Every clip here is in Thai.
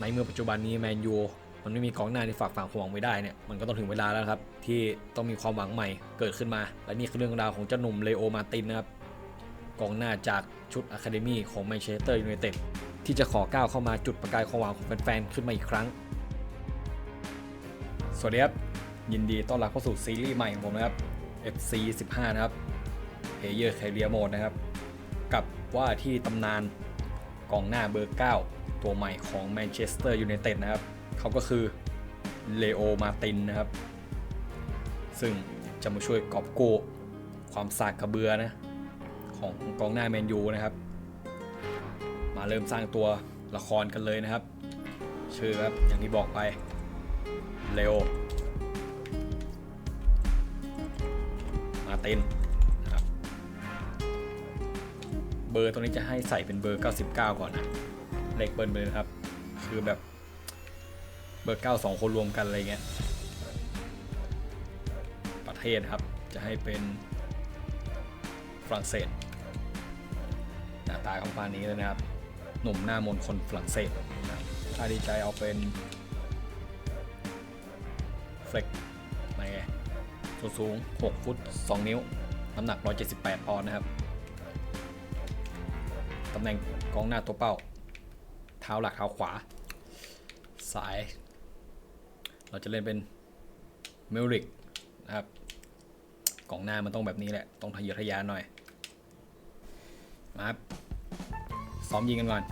ในเมื่อปัจจุบันนี้แมนยูมันไม่มีกองหน้าที่ฝากฝังความหวังไว้ได้เนี่ยมันก็ต้องถึงเวลาแล้วครับ ที่ต้องมีความหวังใหม่เกิดขึ้นมา และนี่คือเรื่องราวของเจ้าหนุ่มเลโอมาตินนะครับกองหน้าจากชุดอะคาเดมี่ของแมนเชสเตอร์ยูไนเต็ดที่จะขอก้าวเข้ามาจุดประกายความหวังของแฟนๆขึ้นมาอีกครั้ง สวัสดีครับ ยินดีต้อนรับเข้าสู่ซีรีส์ใหม่ของผมนะครับ FC 15 นะครับ Player Career Mode นะครับ กับว่าที่ตำนาน กองหน้าเบอร์ 9 ตัวใหม่ของแมนเชสเตอร์ยูไนเต็ดนะครับ เขาก็คือเลโอมาตินนะครับ ซึ่งจะมาช่วยกอบโกความสากกระเบือนะ ของกองหน้าแมนยูนะครับ มาเริ่มสร้างตัวละครกันเลยนะครับ ชื่อครับอย่างที่บอกไปเลโอมาติน เบอร์ตัวนี้จะให้ใส่เป็นเบอร์ 99 ก่อนนะเลขเบิ้ลเลยนะครับ คือแบบเบอร์ 9 2 คนรวมกันอะไรเงี้ยประเทศครับจะให้เป็นฝรั่งเศสหน้าตาของปานนี้เลยนะครับ หนุ่มหน้ามนคนฝรั่งเศสนะครับถ้าดีใจเอาเป็นเฟล็กมาไงส่วนสูง 6 ฟุต 2 นิ้ว น้ำหนัก 178 ปอนด์นะครับ แหน่งกองหน้าตัวเป้า เท้าหลักเท้าขวา สาย เราจะเล่นเป็นเมลริกนะครับกองหน้ามันต้องแบบนี้แหละ ต้องทะเยอทะยานหน่อยมาครับซ้อมยิงกันก่อน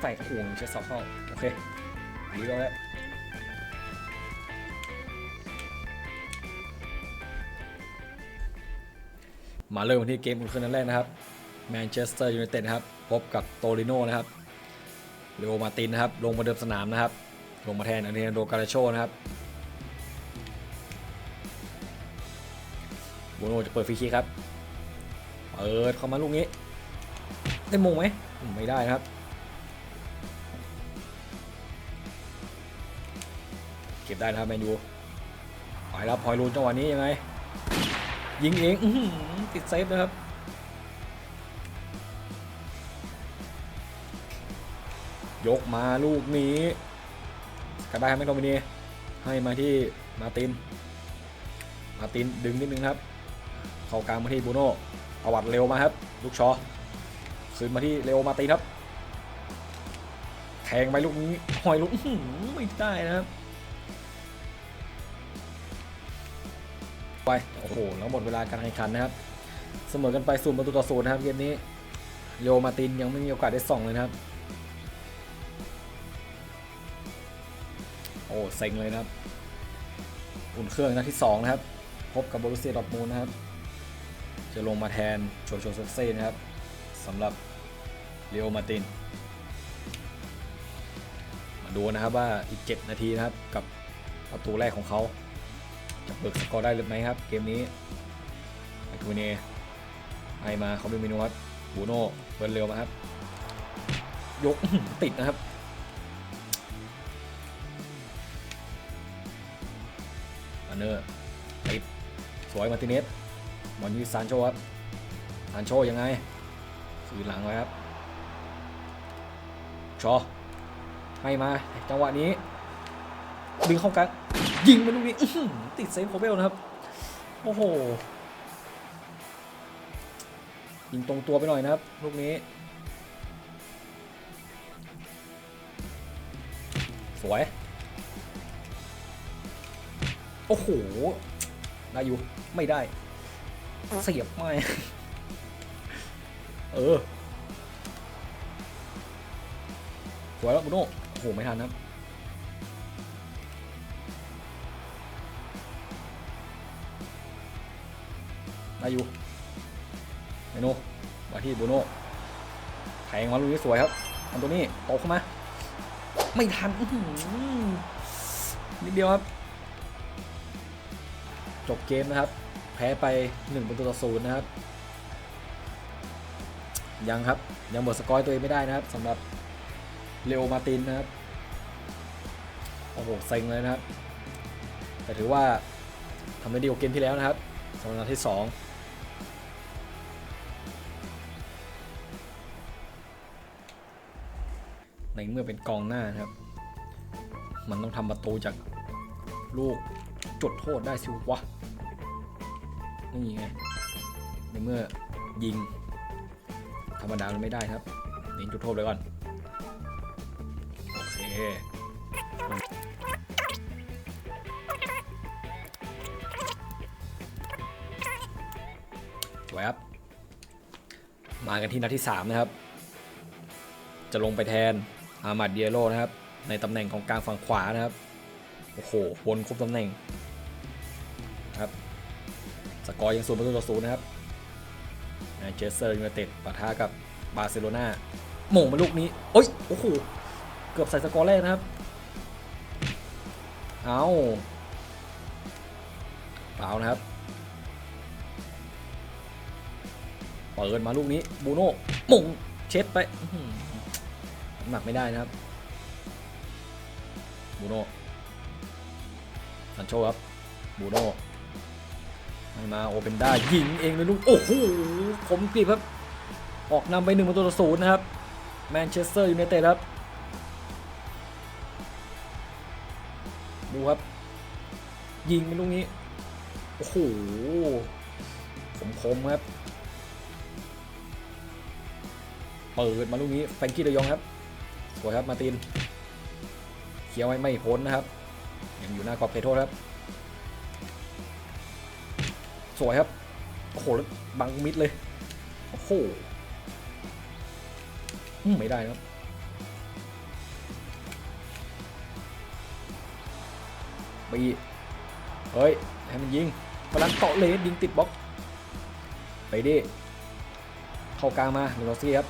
ใส่ห่วงเช็ดสอบเข้าโอเคดีแล้วมาเริ่มกันที่เกมอุ่นเครื่องนัดแรกนะครับแมนเชสเตอร์ยูไนเต็ดครับ พบกับโตริโนนะครับเลโอมารตินนะครับ ลงมาเดิมสนามนะครับ ลงมาแทนอันเดรโดการาโชนะครับโบโนจะเปิดฟรีคิกครับ เปิดเข้ามาลูกนี้ ได้มงไหมอืมไม่ได้นะครับ เก็บได้นะครับแมนยูไปแล้วพลอยลูนจังหวะนี้ยังไง ยิงเองอติดเซฟนะครับยกมาลูกนี้กระได้ไหมโดมินีให้มาที่มาติน มาตินดึงนิดนึงครับ เข้ากลางมาที่บูโน่เอาวัดเร็วมาครับ ลูกชอคืนมาที่เร็วมาตินครับแทงไปลูกนี้หอยลูกไม่ได้นะครับ ไป โอ้โห แล้วหมดเวลาการแข่งขันนะครับ เสมอกันไปศูนย์ประตูต่อศูนย์นะครับเกมนี้ โยมาตินยังไม่มีโอกาสได้ส่องเลยนะครับ โอ้ เซ็งเลยนะครับ อุ่นเครื่องนัดที่ 2 นะครับ พบกับบรุเซียดอทมูลนะครับ จะลงมาแทนโชโชเซเซ่นะครับสำหรับเลโอมาติน มาดูนะครับว่าอีก 7 นาทีนะครับกับประตูแรกของเขา จะเบิกสกอร์ได้หรือไม่ครับ เกมนี้ไอทูเน่ให้มาเขาเป็นเมนูครับบูโน่เบิร์นเร็วมาครับ ยกติดนะครับอันเนอร์ติดสวยมาติเนสบอลยูซานโชครับซานโชยังไงคืนหลังไว้ครับชอให้มาจังหวะนี้ดึงเข้ากลาง ยิงไปลูกนี้ติดเซฟโคเบลนะครับ โอ้โห ยิงตรงตัวไปหน่อยนะครับ ลูกนี้ สวย โอ้โห ได้อยู่ ไม่ได้ เสียบไม่ เออ สวยแล้วบุโน่โอ้โห ไม่ทันครับ ได้อยู่เมนูมาที่บูโน่แทงมาลูกนี้สวยครับอันตัวนี้ตกเข้ามา ไม่ทันนิดเดียวครับ จบเกมนะครับ แพ้ไป1ประตูต่อศูนย์นะครับ ยังครับ ยังหมดสกอร์ตัวเองไม่ได้นะครับสำหรับเลโอมาตินนะครับ โอ้โหเซ็งเลยนะครับ แต่ถือว่าทำได้ดีกว่าเกมที่แล้วนะครับสำหรับที่ 2 ในเมื่อเป็นกองหน้านะครับ มันต้องทำประตูจากลูกจุดโทษได้สิวะนี่ไงในเมื่อยิง ธรรมดามันไม่ได้ครับเน้นจุดโทษไปก่อน โอเคสวยครับ มากันที่นัดที่ 3 นะครับ จะลงไปแทน อามาดเดียโรนะครับ ในตำแหน่งของกลางฝั่งขวานะครับ โอ้โหวนครบตำแหน่งครับ สกอร์ยังศูนย์ประตูต่อศูนย์นะครับแมนเชสเตอร์ยูไนเต็ดปะทะกับบาร์เซโลนาหม่งมาลูกนี้ โอ้ย โอ้โห เกือบใส่สกอร์แรกนะครับ เอาเปล่านะครับ เปิดมาลูกนี้ บูโน่หม่งเช็ดไป หนักไม่ได้นะครับบูโน่ซันโชครับบูโน่ให้มาโอเปนได้ยิงเองเลยลูกโอ้โหผมกรีบครับ ออกนำไปหนึ่งประตูต่อศูนย์นะครับแมนเชสเตอร์ยูไนเต็ดครับดูครับ ยิงไปลูกนี้ โอ้โหผมคมครับ เปิดมาลูกนี้แฟงกี้เดยองครับ สวยครับมาตินเคี้ยวไม่ไม่พ้นนะครับยังอยู่หน้ากรอบเขตโทษครับ สวยครับโอ้โหแล้วบังมิดเลยโอ้โหไม่ได้นะครับบีเฮ้ยให้มันยิงพลังเกาะเลสยิงติดบล็อกไปดิเข้ากลางมาเลนดอฟสกี้ครับ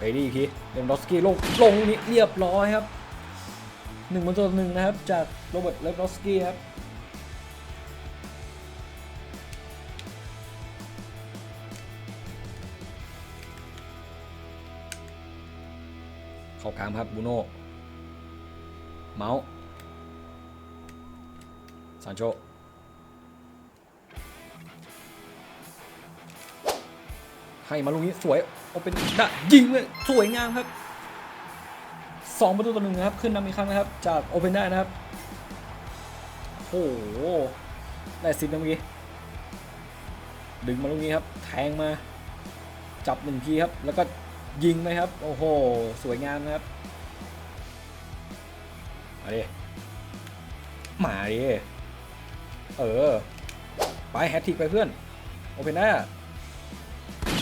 ไปดิอีกทีเลนดอฟสกี้ลงลงนี้เรียบร้อยครับหนึ่งบนตัวหนึ่งนะครับ จากโรเบิร์ตเลนดอฟสกี้ครับเข้ากลางครับบูโน่เมาส์ซานโชให้มาลูกนี้สวย โอเป็นดะยิงเลยสวยงามครับสองประตูต่อหนึ่งนะครับ ขึ้นนำอีกครั้งนะครับ จากโอเปนได้นะครับโอ้โหได้สิบนะเมื่อกี้ดึงมาลูกนี้ครับ แทงมา จับหนึ่งทีครับ แล้วก็ยิงไหมครับ โอ้โห สวยงามนะครับมาดิมาดิเออ ไปแฮตทริกไปเพื่อน โอเพนได้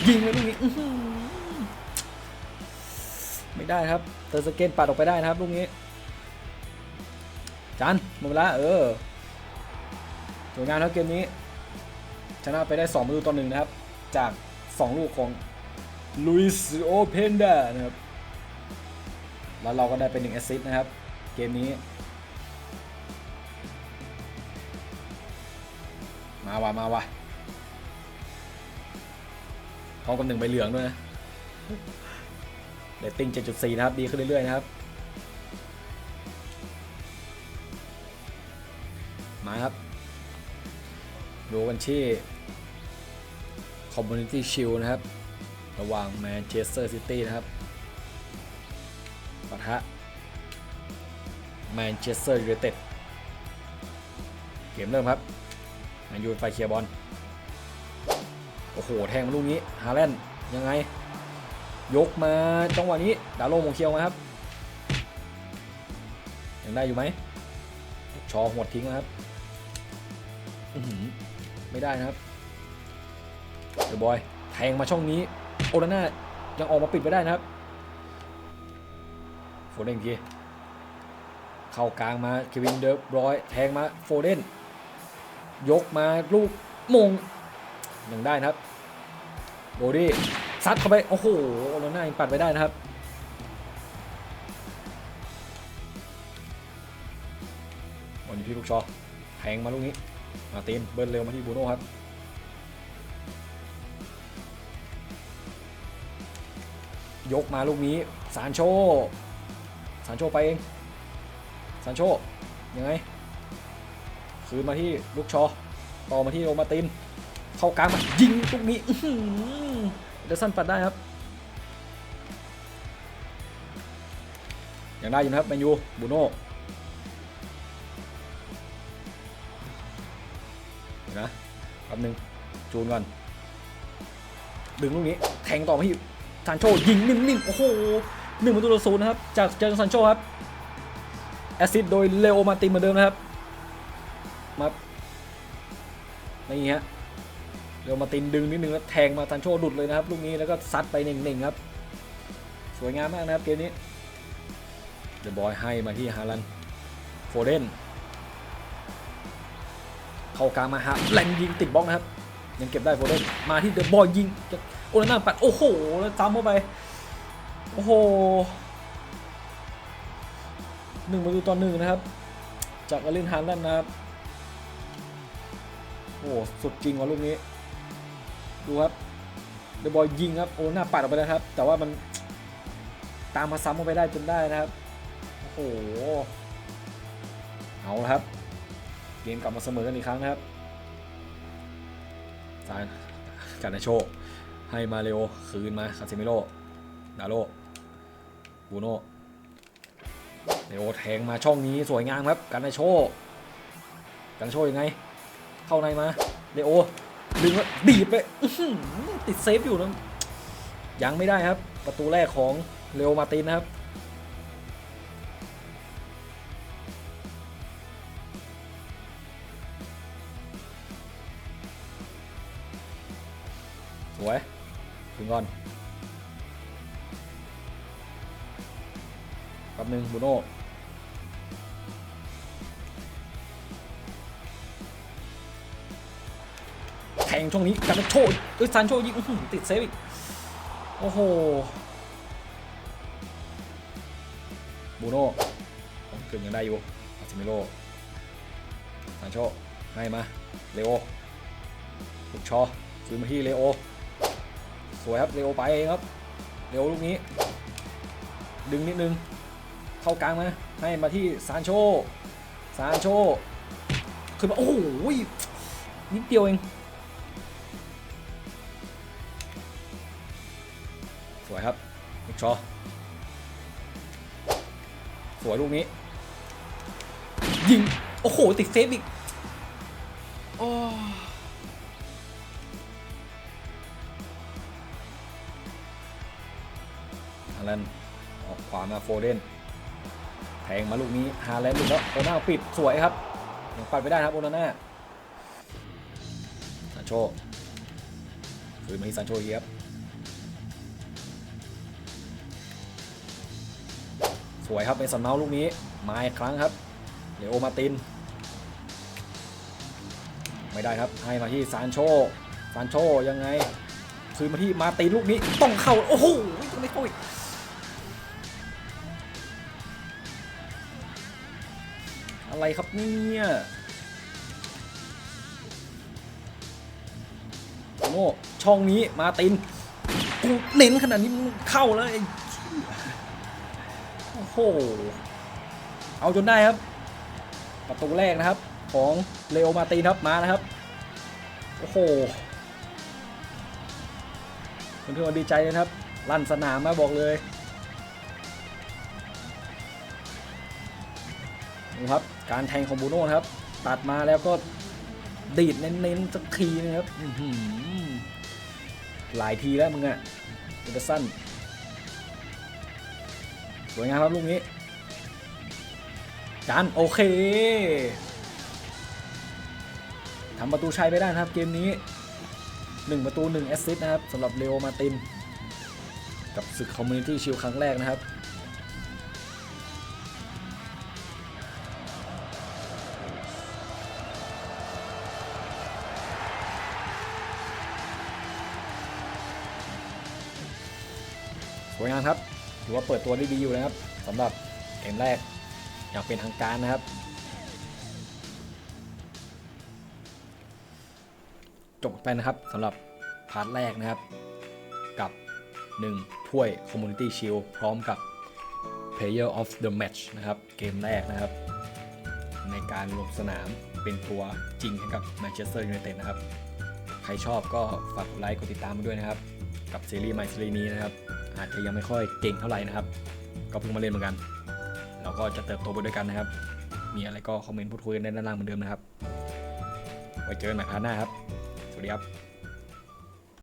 ยิงไปลูกนี้ไม่ได้ครับเตอร์สเกนปัดออกไปได้นะครับลูกนี้จันหมดเวลาเออสวยงามครับเกมนี้ ชนะไปได้2ประตูต่อหนึ่งนะครับ จาก 2 ลูกของลุยส์โอเพนดานะครับ แล้วเราก็ได้เป็นหนึ่งแอสซิสต์นะครับ เกมนี้ มาว่ะมาว่ะ ร้อมกับหนึ่งใบเหลืองด้วยนะเดตติ้ง 7.4 นะครับ ดีขึ้นเรื่อยๆนะครับ มาครับ ดูกันที่ Community Shield นะครับ ระหว่างแมนเชสเตอร์ซิตี้นะครับปะทะแมนเชสเตอร์ยูไนเต็ดเกมเริ่มครับ แมนยูไฟเคลียบอล อ้โห แทงมาลูกนี้ฮาแลนด์ยังไง ยกมาจังหวะนี้ ดาโลมงเคียวมาครับ ยังได้อยู่ไหม ชอหมดทิ้งนะครับ ไม่ได้นะครับเดอะบอย แทงมาช่องนี้ โอนาน่ายังออกมาปิดไม่ได้นะครับโฟเดนทีเข้ากลางมาเควินเดอร์บรอย แทงมาโฟเดนยกมาลูกมงยังได้นะครับ โบดี้ซัดเข้าไป โอ้โหโอนาน่ายังปัดไปได้นะครับ วันนี้พี่ลูกชอแทงมาลูกนี้ มาตีนเบิร์นเร็วมาที่บูโน่ครับ ยกมาลูกนี้ซานโชซานโชไปเองซานโชยังไง คืนมาที่ลูกชอ ต่อมาที่โอมาติน เข้ากลางมายิงลูกนี้เดยวสันปัดได้ครับยังได้อยู่นะครับแมนยูบูโน่นะแป๊บนึงจูนก่อนดึงลูกนี้แทงต่อมาที่ซานโชยิงนิ่มๆโอ้โหหนึ่งประตูต่อศูนย์นะครับ จากเจอซานโชครับแอซิดโดยเลโอมาตินเหมือนเดิมนะครับมานี่ฮะเลโอมาตินดึงนิดนึงแล้วแทงมาซานโชหลุดเลยนะครับลูกนี้แล้วก็ซัดไปเน่งๆครับ สวยงามมากนะครับเกมนี้เดอะบอยให้มาที่ฮาลันโฟเดนเข้ากลางมาฮะแรงยิงติดบล็อกนะครับ ยังเก็บได้โฟเดนมาที่เดอะบอยยิงโอนาน่าปัดโอ้โหแล้วซ้ำเข้าไปโอ้โหหนึ่งประตูต่อหนึ่งนะครับ จากอลินฮาลันนะครับโอ้โหสุดจริงว่ะลูกนี้ ดูครับเดอะบอยยิงครับโอนาน่าปัดออกไปแล้วครับ แต่ว่ามันตามมาซ้ำเข้าไปได้จนได้นะครับ โอ้โห เอาละครับ เกมกลับมาเสมอกันอีกครั้งนะครับซานการนาโช ให้มาเรโอคืนมาคาซิเมโร่ดาโลบูโน่เรโอแทงมาช่องนี้สวยงามครับการนาโชการนาโชยังไง เข้าในมาเรโอ ดึงแล้วดีดไปติดเซฟอยู่นะยังไม่ได้ครับ ประตูแรกของเรโอมาตินนะครับสวยถึงก่อนแป๊บนึงบูโน่ งช่วงนี้กันโชว์เอ้ยซันโชยิงติดเซฟอีก โอ้โหบูโน่ผมเกือบยังได้อยู่อาซิเมโรซันโชให้มา เลโอลูกชอคืนมาที่เลโอ สวยครับเลโอไปเองครับ เลโอลูกนี้ ดึงนิดนึง เข้ากลางมา ให้มาที่ซานโชซานโชขึ้นมา โอ้โหนิดเดียวเอง วยครับลูกชอสวยลูกนี้ ยิง โอ้โห ติดเซฟอีกโอ้ฮาแลนออกขวามาโฟเดนแทงมาลูกนี้ฮาแลนด์หลุดแล้วโอนาปิดสวยครับยังปัดไปได้ครับโอนาน่าซานโชคืนมาที่ซานโชอีกครับ สวยครับเป็นสันเมาลูกนี้มาอีกครั้งครับเลโอมาติน ไม่ได้ครับให้มาที่ซานโชซานโชยังไงคืนมาที่มาตินลูกนี้ต้องเข้าโอ้โหยังไม่เข้าอีกอะไรครับเนี่ยโอ้ช่องนี้มาตินกูเน้นขนาดนี้เข้าแล้ว เอาจนได้ครับ ประตูแรกนะครับ ของเลโอมาตินครับมานะครับ โอ้โหเพื่อนๆดีใจเลยนะครับลั่นสนามมาบอกเลยดูครับการแทงของบูโน่นะครับ ตัดมาแล้วก็ดีดเน้นๆสักทีนะครับหลายทีแล้วมึงอะเอเดอร์สัน วยงามครับลูกนี้จานโอเคทำประตูชัยไปได้นะครับเกมนี้ 1 ประตู1แอสซิสต์นะครับสำหรับเลโอมาติน กับศึกคอมมูนิตี้ชิลครั้งแรกนะครับ สวยงามครับ ถือว่าเปิดตัวได้ดีอยู่นะครับสำหรับเกมแรกอย่างเป็นทางการนะครับ จบไปนะครับสำหรับพาร์ทแรกนะครับ กับ 1 ถ้วย Community Shield พร้อมกับ Player of the Match นะครับ เกมแรกนะครับ ในการลงสนามเป็นตัวจริงให้กับ Manchester United นะครับ ใครชอบก็ฝากกดไลค์กดติดตามมาด้วยนะครับ กับซีรีส์ใหม่ซีรีส์นี้นะครับ อาจจะยังไม่ค่อยเก่งเท่าไหร่นะครับ ก็เพิ่งมาเล่นเหมือนกัน เราก็จะเติบโตไปด้วยกันนะครับ มีอะไรก็คอมเมนต์พูดคุยกันได้ด้านล่างเหมือนเดิมนะครับ ไว้เจอกันใหม่พาร์ทหน้าครับ สวัสดีครับ